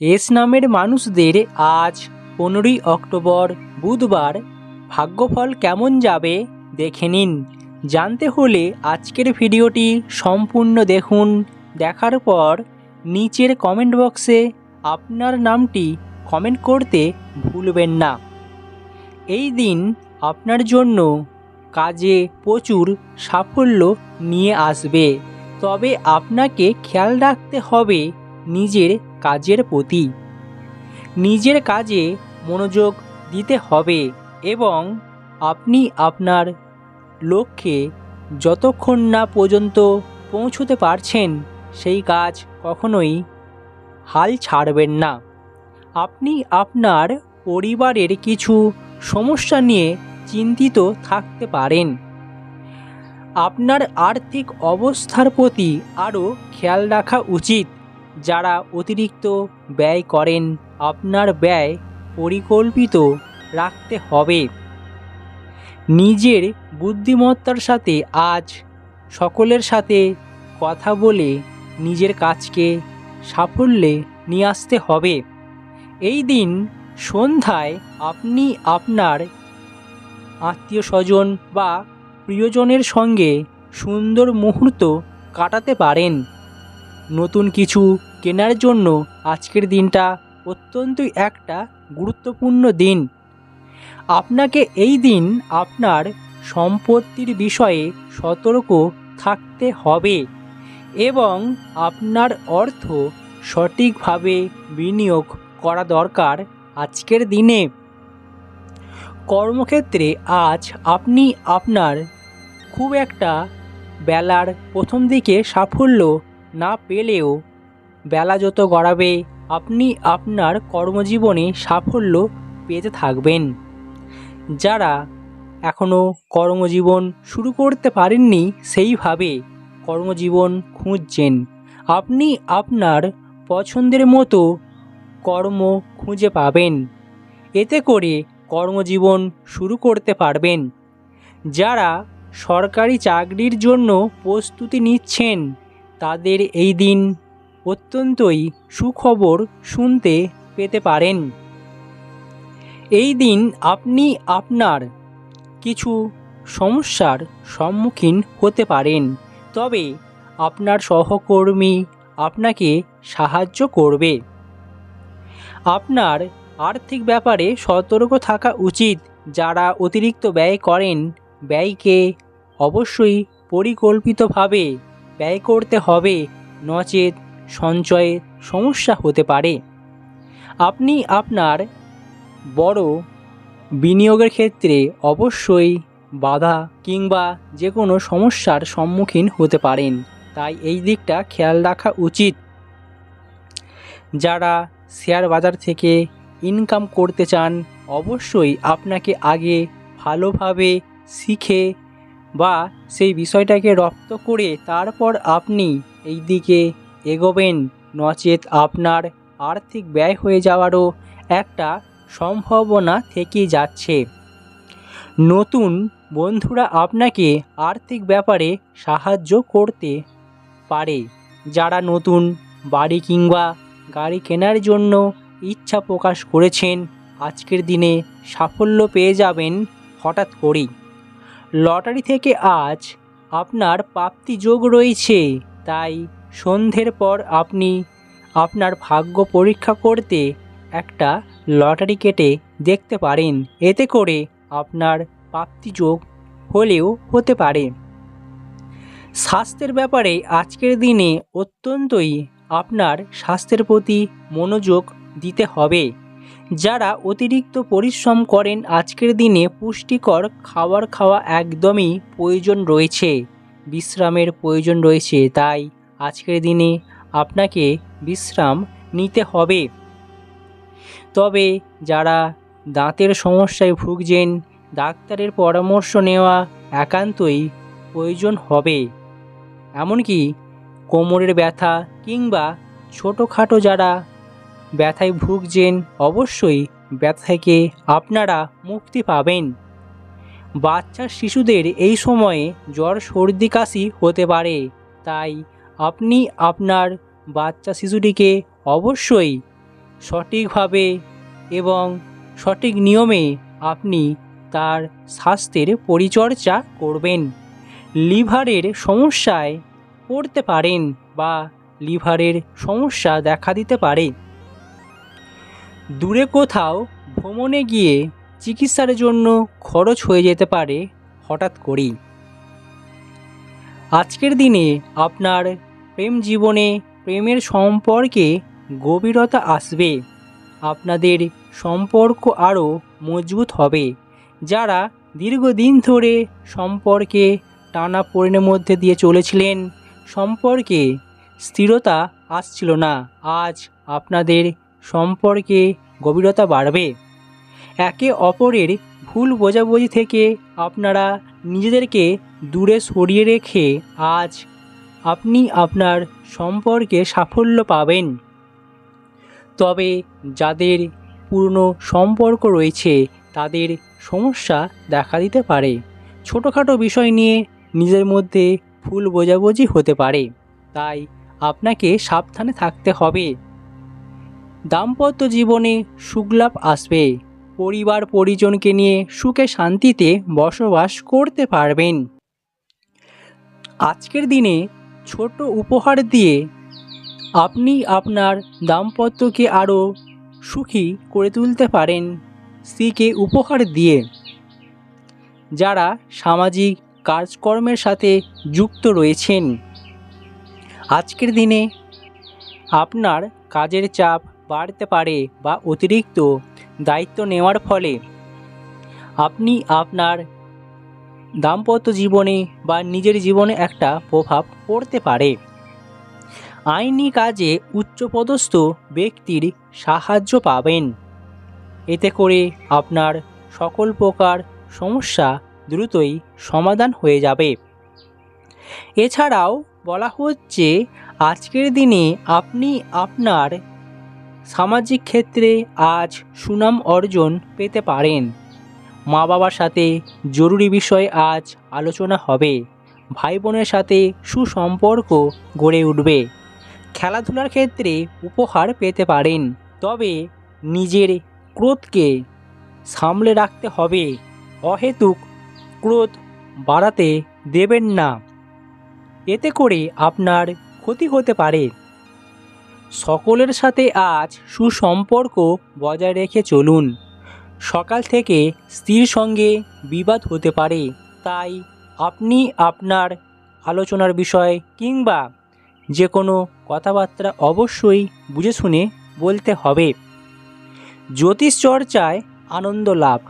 S নামের মানুষদের আজ পনেরোই অক্টোবর বুধবার ভাগ্যফল কেমন যাবে দেখে নিন। জানতে হলে আজকের ভিডিওটি সম্পূর্ণ দেখুন। দেখার পর নিচের কমেন্ট বক্সে আপনার নামটি কমেন্ট করতে ভুলবেন না। এই দিন আপনার জন্য কাজে প্রচুর সাফল্য নিয়ে আসবে। তবে আপনাকে খেয়াল রাখতে হবে নিজের কাজের প্রতি। নিজের কাজে মনোযোগ দিতে হবে এবং আপনি আপনার লক্ষ্যে যতক্ষণ না পর্যন্ত পৌঁছতে পারছেন, সেই কাজ কখনোই হাল ছাড়বেন না। আপনি আপনার পরিবারের কিছু সমস্যা নিয়ে চিন্তিত থাকতে পারেন। আপনার আর্থিক অবস্থার প্রতি আরও খেয়াল রাখা উচিত। যারা অতিরিক্ত ব্যয় করেন, আপনার ব্যয় পরিকল্পিত রাখতে হবে। নিজের বুদ্ধিমত্তার সাথে আজ সকলের সাথে কথা বলে নিজের কাজকে সাফল্যে নিয়ে আসতে হবে। এই দিন সন্ধ্যায় আপনি আপনার আত্মীয় স্বজন বা প্রিয়জনের সঙ্গে সুন্দর মুহূর্ত কাটাতে পারেন। নতুন কিছু কেনার জন্য আজকের দিনটা অত্যন্তই একটা গুরুত্বপূর্ণ দিন। আপনাকে এই দিন আপনার সম্পত্তির বিষয়ে সতর্ক থাকতে হবে এবং আপনার অর্থ সঠিকভাবে বিনিয়োগ করা দরকার আজকের দিনে। কর্মক্ষেত্রে আজ আপনি আপনার খুব একটা বেলার প্রথম দিকে সাফল্য না পেলেও বেলা যত গড়াবে, আপনি আপনার কর্মজীবনে সাফল্য পেতে থাকবেন। যারা এখনও কর্মজীবন শুরু করতে পারেননি, সেইভাবে কর্মজীবন খুঁজছেন। আপনি আপনার পছন্দের মতো কর্ম খুঁজে পাবেন। এতে করে কর্মজীবন শুরু করতে পারবেন। যারা সরকারি চাকরির জন্য প্রস্তুতি নিচ্ছেন তাদের এই দিন অত্যন্তই সুখবর শুনতে পেতে পারেন। এই দিন আপনি আপনার কিছু সমস্যার সম্মুখীন হতে পারেন, তবে আপনার সহকর্মী আপনাকে সাহায্য করবে। আপনার আর্থিক ব্যাপারে সতর্ক থাকা উচিত। যারা অতিরিক্ত ব্যয় করেন, ব্যয়কে অবশ্যই পরিকল্পিতভাবে ব্যয় করতে হবে, নচেত সঞ্চয়ে সমস্যা হতে পারে। আপনি আপনার বড় বিনিয়োগের ক্ষেত্রে অবশ্যই বাধা কিংবা যে কোনো সমস্যার সম্মুখীন হতে পারেন। তাই এই দিকটা খেয়াল রাখা উচিত। যারা শেয়ার বাজার থেকে ইনকাম করতে চান, অবশ্যই আপনাকে আগে ভালোভাবে শিখে বা সেই বিষয়টাকে রপ্ত করে তারপর আপনি এই দিকে এগোবেন। নচেত আপনার আর্থিক ব্যয় হয়ে যাওয়ারও একটা সম্ভাবনা থেকে যাচ্ছে। নতুন বন্ধুরা আপনাকে আর্থিক ব্যাপারে সাহায্য করতে পারে। যারা নতুন বাড়ি কিংবা গাড়ি কেনার জন্য ইচ্ছা প্রকাশ করেছেন, আজকের দিনে সাফল্য পেয়ে যাবেন হঠাৎ করেই। লটারি থেকে আজ আপনার প্রাপ্তি যোগ রয়েছে, তাই সন্ধ্যের পর আপনি আপনার ভাগ্য পরীক্ষা করতে একটা লটারি কেটে দেখতে পারেন। এতে করে আপনার প্রাপ্তিযোগ হলেও হতে পারে। স্বাস্থ্যের ব্যাপারে আজকের দিনে অত্যন্তই আপনার স্বাস্থ্যের প্রতি মনোযোগ দিতে হবে। যারা অতিরিক্ত পরিশ্রম করেন, আজকের দিনে পুষ্টিকর খাবার খাওয়া একদমই প্রয়োজন রয়েছে, বিশ্রামের প্রয়োজন রয়েছে। তাই আজকের দিনে আপনাকে বিশ্রাম নিতে হবে। তবে যারা দাঁতের সমস্যায় ভুগছেন, ডাক্তারের পরামর্শ নেওয়া একান্তই প্রয়োজন হবে। এমনকি কোমরের ব্যথা কিংবা ছোটোখাটো যারা ব্যথায় ভুগছেন, অবশ্যই ব্যথা থেকে আপনারা মুক্তি পাবেন। বাচ্চা শিশুদের এই সময়ে জ্বর, সর্দি, কাশি হতে পারে। তাই আপনি আপনার বাচ্চা শিশুটিকে অবশ্যই সঠিকভাবে এবং সঠিক নিয়মে আপনি তার স্বাস্থ্যের পরিচর্যা করবেন। লিভারের সমস্যায় পড়তে পারেন বা লিভারের সমস্যা দেখা দিতে পারে। দূরে কোথাও ভ্রমণে গিয়ে চিকিৎসার জন্য খরচ হয়ে যেতে পারে হঠাৎ করেই। আজকের দিনে আপনার প্রেম জীবনে প্রেমের সম্পর্কে গভীরতা আসবে, আপনাদের সম্পর্ক আরও মজবুত হবে, যারা দীর্ঘদিন ধরে সম্পর্কে টানা পড়েনের মধ্যে দিয়ে চলেছিলেন, সম্পর্কে স্থিরতা আসছিল না। আজ আপনাদের সম্পর্কে গভীরতা বাড়বে। একে অপরের ভুল বোঝাবুঝি থেকে আপনারা নিজেদেরকে দূরে সরিয়ে রেখে আজ আপনি আপনার সম্পর্কে সাফল্য পাবেন। তবে যাদের পুরনো সম্পর্ক রয়েছে, তাদের সমস্যা দেখা দিতে পারে। ছোটোখাটো বিষয় নিয়ে নিজের মধ্যে ভুল বোঝাবুঝি হতে পারে। তাই আপনাকে সাবধানে থাকতে হবে। দাম্পত্য জীবনে সুখলাভ আসবে। পরিবার পরিজনকে নিয়ে সুখে শান্তিতে বসবাস করতে পারবেন। আজকের দিনে ছোট উপহার দিয়ে আপনি আপনার দাম্পত্যকে আরও সুখী করে তুলতে পারেন। স্ত্রীকে উপহার দিয়ে। যারা সামাজিক কাজকর্মের সাথে যুক্ত রয়েছেন। আজকের দিনে আপনার কাজের চাপ বাড়তে পারে বা অতিরিক্ত দায়িত্ব নেওয়ার ফলে আপনি আপনার দাম্পত্য জীবনে বা নিজের জীবনে একটা প্রভাব পড়তে পারে। আইনি কাজে উচ্চপদস্থ ব্যক্তির সাহায্য পাবেন। এতে করে আপনার সকল প্রকার সমস্যা দ্রুতই সমাধান হয়ে যাবে। এছাড়াও বলা হচ্ছে, আজকের দিনে আপনি আপনার সামাজিক ক্ষেত্রে আজ সুনাম অর্জন পেতে পারেন। মা বাবার সাথে জরুরি বিষয়ে আজ আলোচনা হবে। ভাই বোনের সাথে সুসম্পর্ক গড়ে উঠবে। খেলাধুলার ক্ষেত্রে উপহার পেতে পারেন। তবে নিজের ক্রোধকে সামলে রাখতে হবে। অহেতুক ক্রোধ বাড়াতে দেবেন না। এতে করে আপনার ক্ষতি হতে পারে। সকলের সাথে আজ সুসম্পর্ক বজায় রেখে চলুন। সকাল থেকে স্ত্রীর সঙ্গে বিবাদ হতে পারে, তাই আপনি আপনার আলোচনার বিষয় কিংবা যে কোনো কথাবার্তা অবশ্যই বুঝে শুনে বলতে হবে। জ্যোতিষ চর্চায় আনন্দ লাভ।